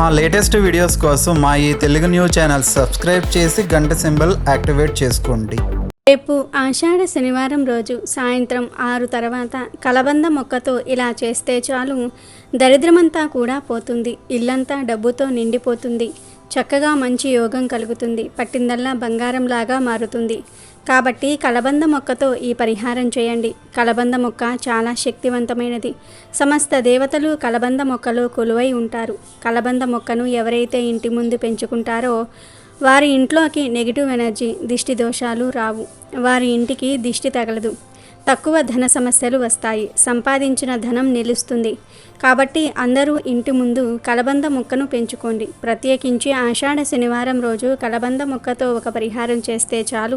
మా latest videos కోసం మా ఈ తెలుగు న్యూస్ ఛానల్ సబ్స్క్రైబ్ చేసి గంట సింబల్ యాక్టివేట్ చేసుకోండి. రేపు ఆషాఢ శనివారం రోజు సాయంత్రం ఆరు తర్వాత కలబంద మొక్కతో ఇలా చేస్తే చాలు. దరిద్రమంతా కూడా పోతుంది. ఇల్లంతా డబ్బుతో నిండిపోతుంది. చక్కగా మంచి యోగం కలుగుతుంది. పట్టిందల్లా బంగారంలాగా మారుతుంది. కాబట్టి కలబంద మొక్కతో ఈ పరిహారం చేయండి. కలబంద మొక్క చాలా శక్తివంతమైనది. సమస్త దేవతలు కలబంద మొక్కలో కొలువై ఉంటారు. కలబంద మొక్కను ఎవరైతే ఇంటి ముందు పెంచుకుంటారో వారి ఇంట్లోకి నెగిటివ్ ఎనర్జీ దిష్టి దోషాలు రావు. వారి ఇంటికి దిష్టి తగలదు. తక్కువ ధన సమస్యలు వస్తాయి. సంపాదించిన ధనం నిలుస్తుంది. కాబట్టి అందరూ ఇంటి ముందు కలబంద మొక్కను పెంచుకోండి. ప్రత్యేకించి ఆషాఢ శనివారం రోజు కలబంద మొక్కతో ఒక పరిహారం చేస్తే చాలు.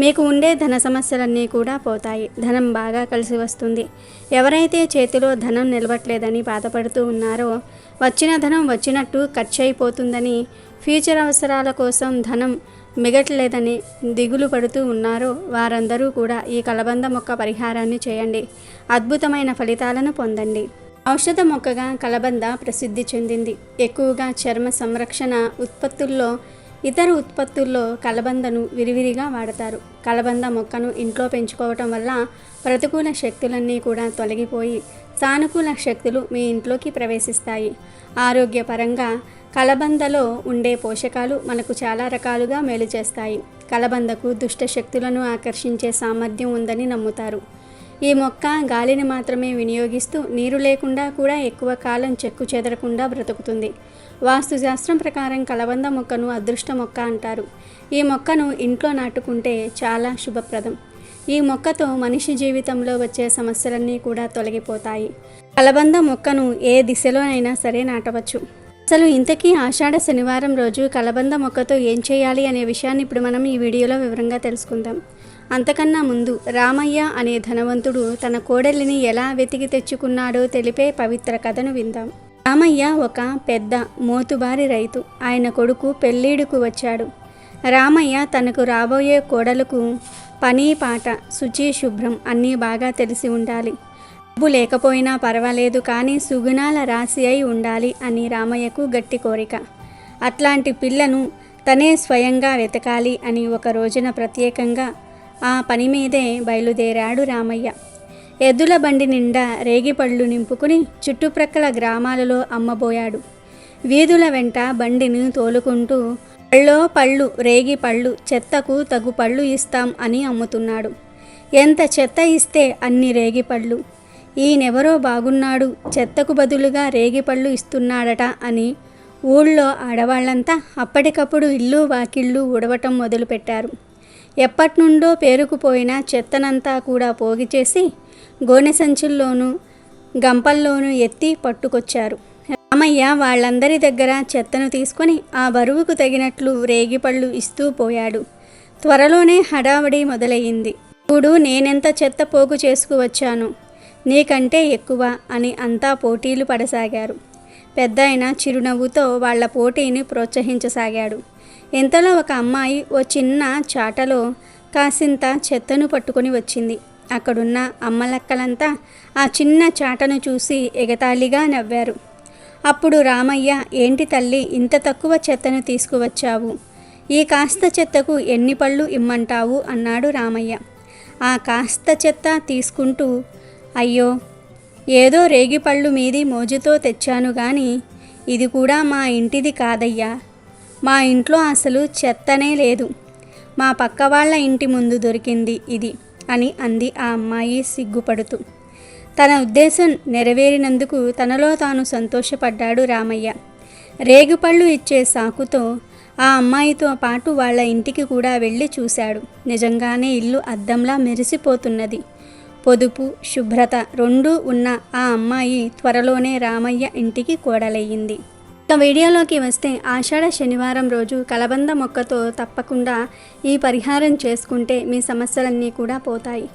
మీకు ఉండే ధన సమస్యలన్నీ కూడా పోతాయి. ధనం బాగా కలిసి వస్తుంది. ఎవరైతే చేతిలో ధనం నిలవట్లేదని బాధపడుతూ ఉన్నారో వచ్చిన ధనం వచ్చినట్టు ఖర్చు అయిపోతుందని ఫ్యూచర్ అవసరాల కోసం ధనం మిగట్లేదని దిగులు పడుతూ ఉన్నారో వారందరూ కూడా ఈ కలబంద మొక్క పరిహారాన్ని చేయండి. అద్భుతమైన ఫలితాలను పొందండి. ఔషధ మొక్కగా కలబంద ప్రసిద్ధి చెందింది. ఎక్కువగా చర్మ సంరక్షణ ఉత్పత్తుల్లో ఇతర ఉత్పత్తుల్లో కలబందను విరివిరిగా వాడతారు. కలబంద మొక్కను ఇంట్లో పెంచుకోవటం వల్ల ప్రతికూల శక్తులన్నీ కూడా తొలగిపోయి సానుకూల శక్తులు మీ ఇంట్లోకి ప్రవేశిస్తాయి. ఆరోగ్యపరంగా కలబందలో ఉండే పోషకాలు మనకు చాలా రకాలుగా మేలు చేస్తాయి. కలబందకు దుష్ట శక్తులను ఆకర్షించే సామర్థ్యం ఉందని నమ్ముతారు. ఈ మొక్క గాలిని మాత్రమే వినియోగిస్తూ నీరు లేకుండా కూడా ఎక్కువ కాలం చెక్కు చెదరకుండా బ్రతుకుతుంది. వాస్తుశాస్త్రం ప్రకారం కలబంద మొక్కను అదృష్ట మొక్క అంటారు. ఈ మొక్కను ఇంట్లో నాటుకుంటే చాలా శుభప్రదం. ఈ మొక్కతో మనిషి జీవితంలో వచ్చే సమస్యలన్నీ కూడా తొలగిపోతాయి. కలబంద మొక్కను ఏ దిశలోనైనా సరే నాటవచ్చు. అసలు ఇంతకీ ఆషాఢ శనివారం రోజు కలబంద మొక్కతో ఏం చేయాలి అనే విషయాన్ని ఇప్పుడు మనం ఈ వీడియోలో వివరంగా తెలుసుకుందాం. అంతకన్నా ముందు రామయ్య అనే ధనవంతుడు తన కోడలిని ఎలా వెతికి తెచ్చుకున్నాడో తెలిపే పవిత్ర కథను విందాం. రామయ్య ఒక పెద్ద మోతుబారి రైతు. ఆయన కొడుకు పెళ్ళీడుకు వచ్చాడు. రామయ్య తనకు రాబోయే కోడలకు పని పాట శుచి శుభ్రం అన్నీ బాగా తెలిసి ఉండాలి. డబ్బు లేకపోయినా పర్వాలేదు కానీ సుగుణాల రాశి అయి ఉండాలి అని రామయ్యకు గట్టి కోరిక. అట్లాంటి పిల్లను తనే స్వయంగా వెతకాలి అని ఒక రోజున ప్రత్యేకంగా ఆ పని మీదే బయలుదేరాడు రామయ్య. ఎద్దుల బండి నిండా రేగిపళ్ళు నింపుకుని చుట్టుప్రక్కల గ్రామాలలో అమ్మబోయాడు. వీధుల వెంట బండిని తోలుకుంటూ పళ్ళో పళ్ళు రేగి పళ్ళు చెత్తకు తగు పళ్ళు ఇస్తాం అని అమ్ముతున్నాడు. ఎంత చెత్త ఇస్తే అన్ని రేగి పళ్ళు? ఈయనెవరో బాగున్నాడు చెత్తకు బదులుగా రేగిపళ్ళు ఇస్తున్నాడట అని ఊళ్ళో ఆడవాళ్ళంతా అప్పటికప్పుడు ఇల్లు వాకిళ్ళు ఉడవటం మొదలుపెట్టారు. ఎప్పటినుండో పేరుకుపోయిన చెత్తనంతా కూడా పోగిచేసి గోనె సంచుల్లోనూ గంపల్లోనూ ఎత్తి పట్టుకొచ్చారు. రామయ్య వాళ్ళందరి దగ్గర చెత్తను తీసుకొని ఆ బరువుకు తగినట్లు రేగిపళ్ళు ఇస్తూ పోయాడు. త్వరలోనే హడావడి మొదలయ్యింది. ఇప్పుడు నేనెంత చెత్త పోగు చేసుకువచ్చాను? నీకంటే ఎక్కువ అని అంతా పోటీలు పడసాగారు. పెద్దాయన చిరునవ్వుతో వాళ్ళ పోటీని ప్రోత్సహించసాగాడు. ఇంతలో ఒక అమ్మాయి ఓ చిన్న చాటలో కాసింత చెత్తను పట్టుకొని వచ్చింది. అక్కడున్న అమ్మలక్కలంతా ఆ చిన్న చాటను చూసి ఎగతాళిగా నవ్వారు. అప్పుడు రామయ్య ఏంటి తల్లి ఇంత తక్కువ చెత్తను తీసుకువచ్చావు? ఈ కాస్త చెత్తకు ఎన్ని పళ్ళు ఇమ్మంటావు? అన్నాడు రామయ్య. ఆ కాస్త చెత్త తీసుకుంటూ అయ్యో ఏదో రేగిపళ్ళు మీది మోజుతో తెచ్చాను గాని ఇది కూడా మా ఇంటిది కాదయ్యా. మా ఇంట్లో అసలు చెత్తనే లేదు. మా పక్క వాళ్ళ ఇంటి ముందు దొరికింది ఇది అని అంది ఆ అమ్మాయి సిగ్గుపడుతూ. తన ఉద్దేశం నెరవేరినందుకు తనలో తాను సంతోషపడ్డాడు రామయ్య. రేగుపళ్ళు ఇచ్చే సాకుతో ఆ అమ్మాయితో పాటు వాళ్ళ ఇంటికి కూడా వెళ్ళి చూశాడు. నిజంగానే ఇల్లు అద్దంలా మెరిసిపోతున్నది. పొదుపు శుభ్రత రెండూ ఉన్న ఆ అమ్మాయి త్వరలోనే రామయ్య ఇంటికి కోడలయ్యింది. ఇక వీడియోలోకి వస్తే ఆషాఢ శనివారం రోజు కలబంద మొక్కతో తప్పకుండా ఈ పరిహారం చేసుకుంటే మీ సమస్యలన్నీ కూడా పోతాయి.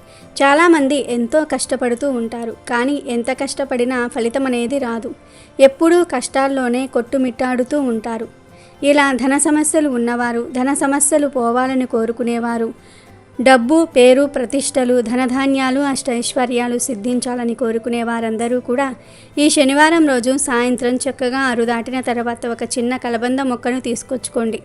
చాలామంది ఎంతో కష్టపడుతూ ఉంటారు కానీ ఎంత కష్టపడినా ఫలితం అనేది రాదు. ఎప్పుడూ కష్టాల్లోనే కొట్టుమిట్టాడుతూ ఉంటారు. ఇలా ధన సమస్యలు ఉన్నవారు ధన సమస్యలు పోవాలని కోరుకునేవారు డబ్బు పేరు ప్రతిష్టలు ధనధాన్యాలు అష్టైశ్వర్యాలు సిద్ధించాలని కోరుకునే వారందరూ కూడా ఈ శనివారం రోజు సాయంత్రం చక్కగా అరుదాటిన తర్వాత ఒక చిన్న కలబంద మొక్కను తీసుకొచ్చుకోండి.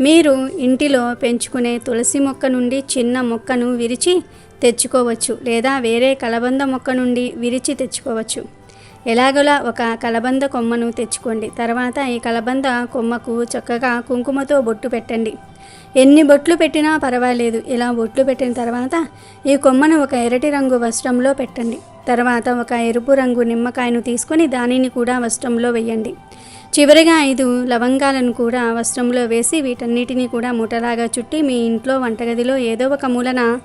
మీరు ఇంటిలో పెంచుకునే తులసి మొక్క నుండి చిన్న మొక్కను విరిచి తెచ్చుకోవచ్చు లేదా వేరే కలబంద మొక్క నుండి విరిచి తెచ్చుకోవచ్చు. ఎలాగోలా ఒక కలబంద కొమ్మను తెచ్చుకోండి. తర్వాత ఈ కలబంద కొమ్మకు చక్కగా కుంకుమతో బొట్టు పెట్టండి. ఎన్ని బొట్లు పెట్టినా పర్వాలేదు. ఇలా బొట్లు పెట్టిన తర్వాత ఈ కొమ్మను ఒక ఎరటి రంగు వస్త్రంలో పెట్టండి. తర్వాత ఒక ఎరుపు రంగు నిమ్మకాయను తీసుకొని దానిని కూడా వస్త్రంలో వేయండి. చివరిగా ఐదు లవంగాలను కూడా వస్త్రంలో వేసి వీటన్నిటిని కూడా మూటలాగా చుట్టి మీ ఇంట్లో వంటగదిలో ఏదో ఒక మూలన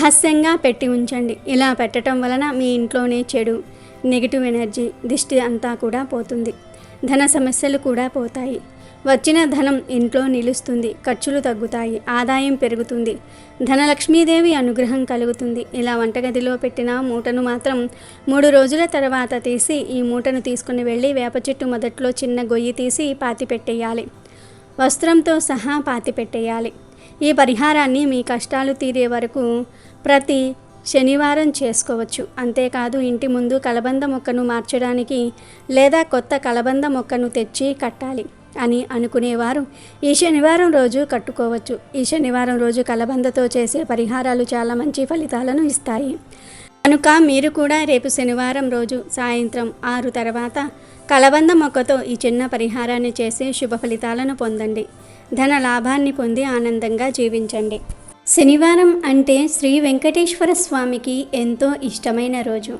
రహస్యంగా పెట్టి ఉంచండి. ఇలా పెట్టడం వలన మీ ఇంట్లోనే చెడు నెగిటివ్ ఎనర్జీ దిష్టి అంతా కూడా పోతుంది. ధన సమస్యలు కూడా పోతాయి. వచ్చిన ధనం ఇంట్లో నిలుస్తుంది ఖర్చులు తగ్గుతాయి ఆదాయం పెరుగుతుంది. ధనలక్ష్మీదేవి అనుగ్రహం కలుగుతుంది. ఇలా వంటగదిలో పెట్టిన మూటను మాత్రం మూడు రోజుల తర్వాత తీసి ఈ మూటను తీసుకుని వెళ్ళి వేప చెట్టు మొదట్లో చిన్న గొయ్యి తీసి పాతి పెట్టేయాలి. వస్త్రంతో సహా పాతి పెట్టేయాలి. ఈ పరిహారాన్ని మీ కష్టాలు తీరే వరకు ప్రతి శనివారం చేసుకోవచ్చు. అంతేకాదు ఇంటి ముందు కలబంద మొక్కను మార్చడానికి లేదా కొత్త కలబంద మొక్కను తెచ్చి కట్టాలి అని అనుకునేవారు. ఈ శనివారం రోజు కట్టుకోవచ్చు. ఈ శనివారం రోజు కలబందతో చేసే పరిహారాలు చాలా మంచి ఫలితాలను ఇస్తాయి. కనుక మీరు కూడా రేపు శనివారం రోజు సాయంత్రం ఆరు తర్వాత కలబంద మొక్కతో ఈ చిన్న పరిహారాన్ని చేసి శుభ ఫలితాలను పొందండి. ధన లాభాన్ని పొంది ఆనందంగా జీవించండి. శనివారం అంటే శ్రీ వెంకటేశ్వర స్వామికి ఎంతో ఇష్టమైన రోజు.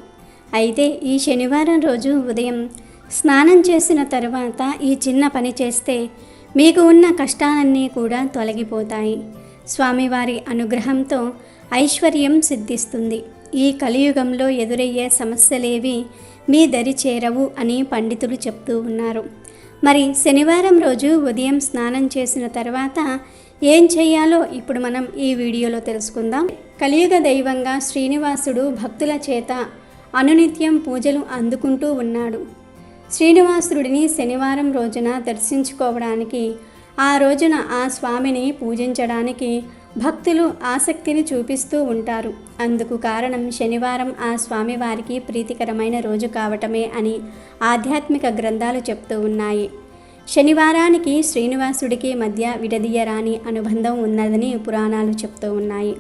అయితే ఈ శనివారం రోజు ఉదయం స్నానం చేసిన తరువాత ఈ చిన్న పని చేస్తే మీకు ఉన్న కష్టాలన్నీ కూడా తొలగిపోతాయి. స్వామివారి అనుగ్రహంతో ఐశ్వర్యం సిద్ధిస్తుంది. ఈ కలియుగంలో ఎదురయ్యే సమస్యలేవి మీ దరి చేరవు అని పండితులు చెప్తూ ఉన్నారు. మరి శనివారం రోజు ఉదయం స్నానం చేసిన తర్వాత ఏం చేయాలో ఇప్పుడు మనం ఈ వీడియోలో తెలుసుకుందాం. కలియుగ దైవంగా శ్రీనివాసుడు భక్తుల చేత అనునిత్యం పూజలు అందుకుంటూ ఉన్నాడు. శ్రీనివాసుడిని శనివారం రోజున దర్శించుకోవడానికి ఆ రోజున ఆ స్వామిని పూజించడానికి భక్తులు ఆసక్తిని చూపిస్తూ ఉంటారు. అందుకు కారణం శనివారం ఆ స్వామివారికి ప్రీతికరమైన రోజు కావటమే అని ఆధ్యాత్మిక గ్రంథాలు చెప్తూ ఉన్నాయి. శనివారానికి శ్రీనివాసుడికి మధ్య విడదీయరాని అనుబంధం ఉన్నదని పురాణాలు చెప్తూ ఉన్నాయి.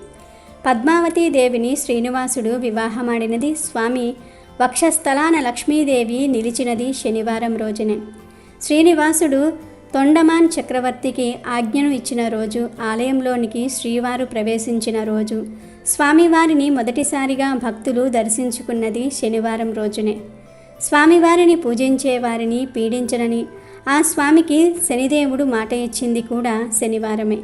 పద్మావతీ దేవిని శ్రీనివాసుడు వివాహమాడినది స్వామి వక్షస్థలాన లక్ష్మీదేవి నిలిచినది శనివారం రోజునే. శ్రీనివాసుడు తొండమాన్ చక్రవర్తికి ఆజ్ఞను ఇచ్చిన రోజు ఆలయంలోనికి శ్రీవారు ప్రవేశించిన రోజు స్వామివారిని మొదటిసారిగా భక్తులు దర్శించుకున్నది శనివారం రోజునే. స్వామివారిని పూజించే వారిని పీడించనని ఆ స్వామికి శనిదేవుడు మాట ఇచ్చింది కూడా శనివారమే.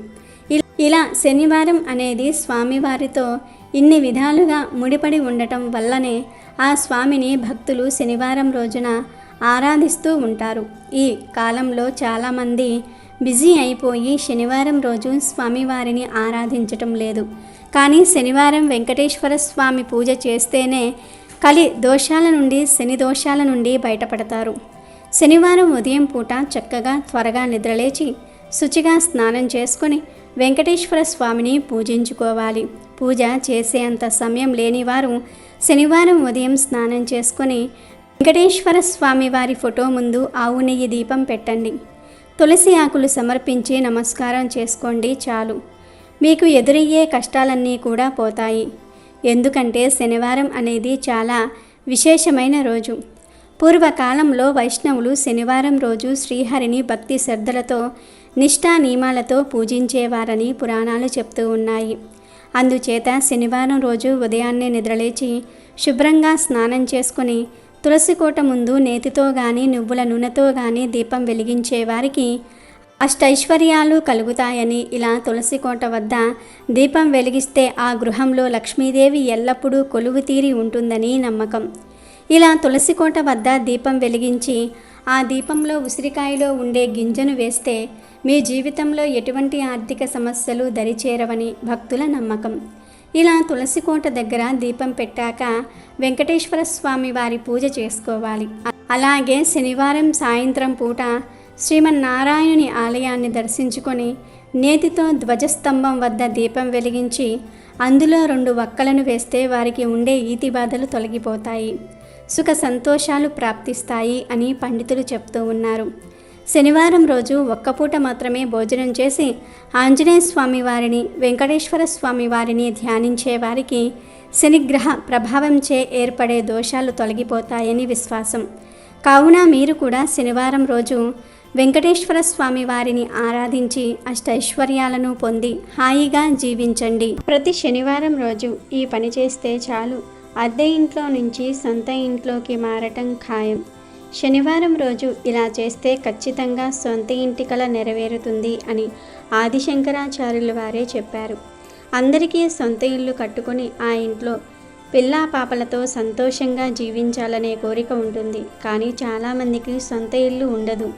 ఇలా శనివారం అనేది స్వామివారితో ఇన్ని విధాలుగా ముడిపడి ఉండటం వల్లనే ఆ స్వామిని భక్తులు శనివారం రోజున ఆరాధిస్తూ ఉంటారు. ఈ కాలంలో చాలామంది బిజీ అయిపోయి శనివారం రోజు స్వామివారిని ఆరాధించటం లేదు. కానీ శనివారం వెంకటేశ్వర స్వామి పూజ చేస్తేనే కలి దోషాల నుండి శని దోషాల నుండి బయటపడతారు. శనివారం ఉదయం పూట చక్కగా త్వరగా నిద్రలేచి శుచిగా స్నానం చేసుకొని వెంకటేశ్వర స్వామిని పూజించుకోవాలి. పూజ చేసేంత సమయం లేనివారు శనివారం ఉదయం స్నానం చేసుకుని వెంకటేశ్వర స్వామి వారి ఫోటో ముందు ఆవు నెయ్యి దీపం పెట్టండి. తులసి ఆకులు సమర్పించి నమస్కారం చేసుకోండి చాలు. మీకు ఎదురయ్యే కష్టాలన్నీ కూడా పోతాయి. ఎందుకంటే శనివారం అనేది చాలా విశేషమైన రోజు. పూర్వకాలంలో వైష్ణవులు శనివారం రోజు శ్రీహరిని భక్తి శ్రద్ధలతో నిష్ఠా నియమాలతో పూజించేవారని పురాణాలు చెప్తూ ఉన్నాయి. అందుచేత శనివారం రోజు ఉదయాన్నే నిద్రలేచి శుభ్రంగా స్నానం చేసుకుని తులసి కోట ముందు నేతితో గాని నువ్వుల నూనెతో గాని దీపం వెలిగించేవారికి అష్టైశ్వర్యాలు కలుగుతాయని ఇలా తులసి కోట వద్ద దీపం వెలిగిస్తే ఆ గృహంలో లక్ష్మీదేవి ఎల్లప్పుడూ కొలువు తీరి ఉంటుందని నమ్మకం. ఇలా తులసి కోట వద్ద దీపం వెలిగించి ఆ దీపంలో ఉసిరికాయలో ఉండే గింజను వేస్తే మీ జీవితంలో ఎటువంటి ఆర్థిక సమస్యలు దరిచేరవని భక్తుల నమ్మకం. ఇలా తులసి కోట దగ్గర దీపం పెట్టాక వెంకటేశ్వర స్వామి వారి పూజ చేసుకోవాలి. అలాగే శనివారం సాయంత్రం పూట శ్రీమన్నారాయణుని ఆలయాన్ని దర్శించుకొని నేతితో ధ్వజస్తంభం వద్ద దీపం వెలిగించి అందులో రెండు వక్కలను వేస్తే వారికి ఉండే ఈతి బాధలు తొలగిపోతాయి. సుఖ సంతోషాలు ప్రాప్తిస్తాయి అని పండితులు చెప్తూ ఉన్నారు. శనివారం రోజు ఒక్కపూట మాత్రమే భోజనం చేసి ఆంజనేయ స్వామి వారిని వెంకటేశ్వర స్వామి వారిని ధ్యానించే వారికి శనిగ్రహ ప్రభావంచే ఏర్పడే దోషాలు తొలగిపోతాయని విశ్వాసం. కావున మీరు కూడా శనివారం రోజు వెంకటేశ్వర స్వామి వారిని ఆరాధించి అష్టైశ్వర్యాలను పొంది హాయిగా జీవించండి. ప్రతి శనివారం రోజు ఈ పని చేస్తే చాలు. అద్దె ఇంట్లో నుంచి సొంత ఇంట్లోకి మారటం ఖాయం. శనివారం రోజు ఇలా చేస్తే ఖచ్చితంగా సొంత ఇంటి కల నెరవేరుతుంది అని ఆదిశంకరాచార్యుల వారే చెప్పారు. అందరికీ సొంత ఇల్లు కట్టుకొని ఆ ఇంట్లో పిల్లా పాపలతో సంతోషంగా జీవించాలనే కోరిక ఉంటుంది. కానీ చాలామందికి సొంత ఇల్లు ఉండదు.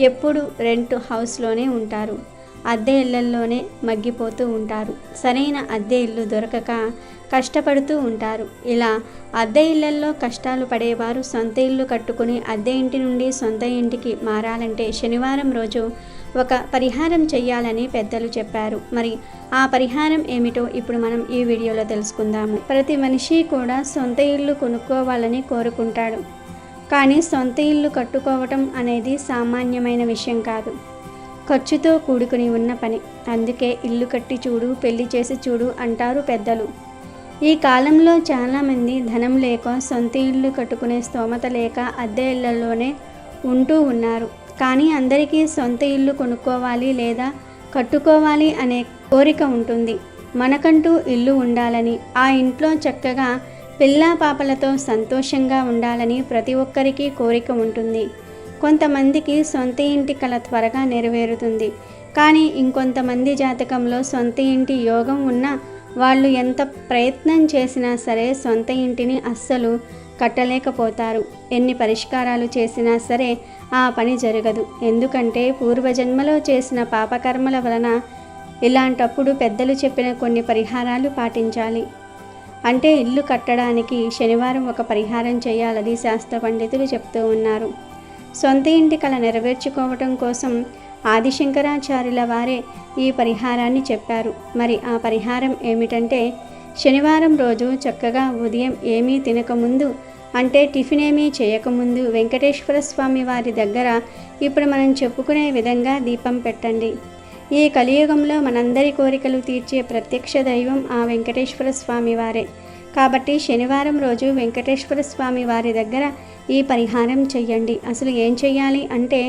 ఎప్పుడు రెంట్ హౌస్లోనే ఉంటారు. అద్దె ఇళ్ళల్లోనే మగ్గిపోతూ ఉంటారు. సరైన అద్దె ఇల్లు దొరకక కష్టపడుతూ ఉంటారు. ఇలా అద్దె ఇళ్ళల్లో కష్టాలు పడేవారు సొంత ఇల్లు కట్టుకుని అద్దె ఇంటి నుండి సొంత ఇంటికి మారాలంటే శనివారం రోజు ఒక పరిహారం చెయ్యాలని పెద్దలు చెప్పారు. మరి ఆ పరిహారం ఏమిటో ఇప్పుడు మనం ఈ వీడియోలో తెలుసుకుందాము. ప్రతి మనిషి కూడా సొంత ఇల్లు కొనుక్కోవాలని కోరుకుంటాడు. కానీ సొంత ఇల్లు కట్టుకోవటం అనేది సామాన్యమైన విషయం కాదు. ఖర్చుతో కూడుకుని ఉన్న పని. అందుకే ఇల్లు కట్టి చూడు పెళ్ళి చేసి చూడు అంటారు పెద్దలు. ఈ కాలంలో చాలామంది ధనం లేక సొంత ఇల్లు కట్టుకునే స్తోమత లేక అద్దె ఇళ్ళలోనే ఉంటూ ఉన్నారు. కానీ అందరికీ సొంత ఇల్లు కొనుక్కోవాలి లేదా కట్టుకోవాలి అనే కోరిక ఉంటుంది. మనకంటూ ఇల్లు ఉండాలని ఆ ఇంట్లో చక్కగా పిల్లా పాపలతో సంతోషంగా ఉండాలని ప్రతి ఒక్కరికి కోరిక ఉంటుంది. కొంతమందికి సొంత ఇంటి కల త్వరగా నెరవేరుతుంది. కానీ ఇంకొంతమంది జాతకంలో సొంత ఇంటి యోగం ఉన్నా వాళ్ళు ఎంత ప్రయత్నం చేసినా సరే సొంత ఇంటిని అస్సలు కట్టలేకపోతారు. ఎన్ని పరిష్కారాలు చేసినా సరే ఆ పని జరగదు. ఎందుకంటే పూర్వజన్మలో చేసిన పాపకర్మల వలన ఇలాంటప్పుడు పెద్దలు చెప్పిన కొన్ని పరిహారాలు పాటించాలి. అంటే ఇల్లు కట్టడానికి శనివారం ఒక పరిహారం చేయాలని శాస్త్ర పండితులు చెప్తూ ఉన్నారు. సొంత ఇంటి కళ నెరవేర్చుకోవటం కోసం ఆదిశంకరాచార్యుల వారే ఈ పరిహారాన్ని చెప్పారు. మరి ఆ పరిహారం ఏమిటంటే శనివారం రోజు చక్కగా ఉదయం ఏమీ తినకముందు అంటే టిఫిన్ ఏమీ చేయకముందు వెంకటేశ్వర స్వామి వారి దగ్గర ఇప్పుడు మనం చెప్పుకునే విధంగా దీపం పెట్టండి. ఈ కలియుగంలో మనందరి కోరికలు తీర్చే ప్రత్యక్ష దైవం ఆ వెంకటేశ్వర స్వామి వారే. కాబట్టి శనివారం రోజు వెంకటేశ్వర స్వామి వారి దగ్గర ఈ పరిహారం చెయ్యండి. అసలు ఏం చెయ్యాలి అంటే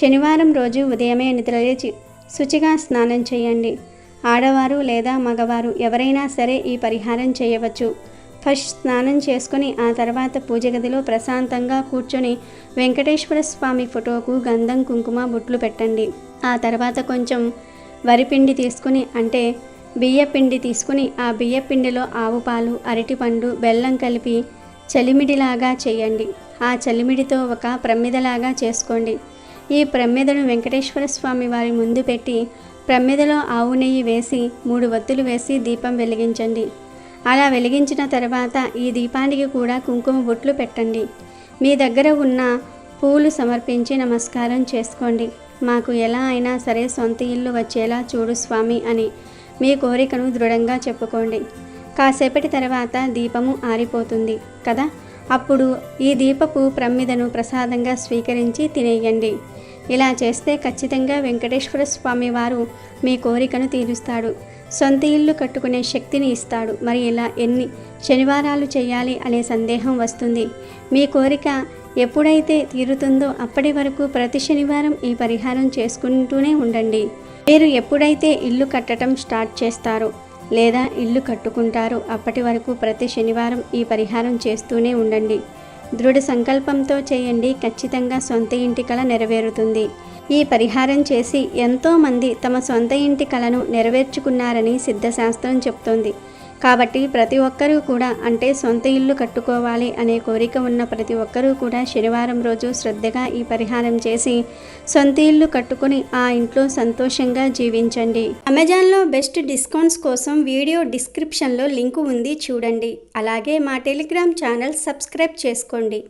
శనివారం రోజు ఉదయమే నిద్రలేచి శుచిగా స్నానం చేయండి ఆడవారు లేదా మగవారు ఎవరైనా సరే ఈ పరిహారం చేయవచ్చు. ఫస్ట్ స్నానం చేసుకుని ఆ తర్వాత పూజ గదిలో ప్రశాంతంగా కూర్చొని వెంకటేశ్వర స్వామి ఫోటోకు గంధం కుంకుమ బొట్లు పెట్టండి. ఆ తర్వాత కొంచెం వరిపిండి తీసుకుని అంటే బియ్యపిండి తీసుకుని ఆ బియ్యపిండిలో ఆవు పాలు అరటిపండు బెల్లం కలిపి చలిమిడిలాగా చేయండి. ఆ చలిమిడితో ఒక ప్రమ్మిదలాగా చేసుకోండి. ఈ ప్రమ్మిదను వెంకటేశ్వర స్వామి వారి ముందు పెట్టి ప్రమ్మిదలో ఆవు నెయ్యి వేసి మూడు వత్తులు వేసి దీపం వెలిగించండి. అలా వెలిగించిన తర్వాత ఈ దీపానికి కూడా కుంకుమ బొట్లు పెట్టండి. మీ దగ్గర ఉన్న పూలు సమర్పించి నమస్కారం చేసుకోండి. మాకు ఎలా అయినా సరే సొంత ఇల్లు వచ్చేలా చూడు స్వామి అని మీ కోరికను దృఢంగా చెప్పుకోండి. కాసేపటి తర్వాత దీపము ఆరిపోతుంది కదా? అప్పుడు ఈ దీపపు ప్రమిదను ప్రసాదంగా స్వీకరించి తినేయండి. ఇలా చేస్తే ఖచ్చితంగా వెంకటేశ్వర స్వామి వారు మీ కోరికను తీరుస్తాడు. సొంత ఇల్లు కట్టుకునే శక్తిని ఇస్తాడు. మరి ఇలా ఎన్ని శనివారాలు చేయాలి అనే సందేహం వస్తుంది. మీ కోరిక ఎప్పుడైతే తీరుతుందో అప్పటి వరకు ప్రతి శనివారం ఈ పరిహారం చేసుకుంటూనే ఉండండి. మీరు ఎప్పుడైతే ఇల్లు కట్టడం స్టార్ట్ చేస్తారో లేదా ఇల్లు కట్టుకుంటారో అప్పటి వరకు ప్రతి శనివారం ఈ పరిహారం చేస్తూనే ఉండండి. దృఢ సంకల్పంతో చేయండి. ఖచ్చితంగా సొంత ఇంటి కళ నెరవేరుతుంది. ఈ పరిహారం చేసి ఎంతోమంది తమ సొంత ఇంటి కళను నెరవేర్చుకున్నారని సిద్ధశాస్త్రం చెప్తోంది. కాబట్టి ప్రతి ఒక్కరూ కూడా అంటే సొంత ఇల్లు కట్టుకోవాలి అనే కోరిక ఉన్న ప్రతి ఒక్కరూ కూడా శనివారం రోజు శ్రద్ధగా ఈ పరిహారం చేసి సొంత ఇల్లు కట్టుకుని ఆ ఇంట్లో సంతోషంగా జీవించండి. అమెజాన్లో బెస్ట్ డిస్కౌంట్స్ కోసం వీడియో డిస్క్రిప్షన్లో లింకు ఉంది చూడండి. అలాగే మా టెలిగ్రామ్ ఛానల్ సబ్స్క్రైబ్ చేసుకోండి.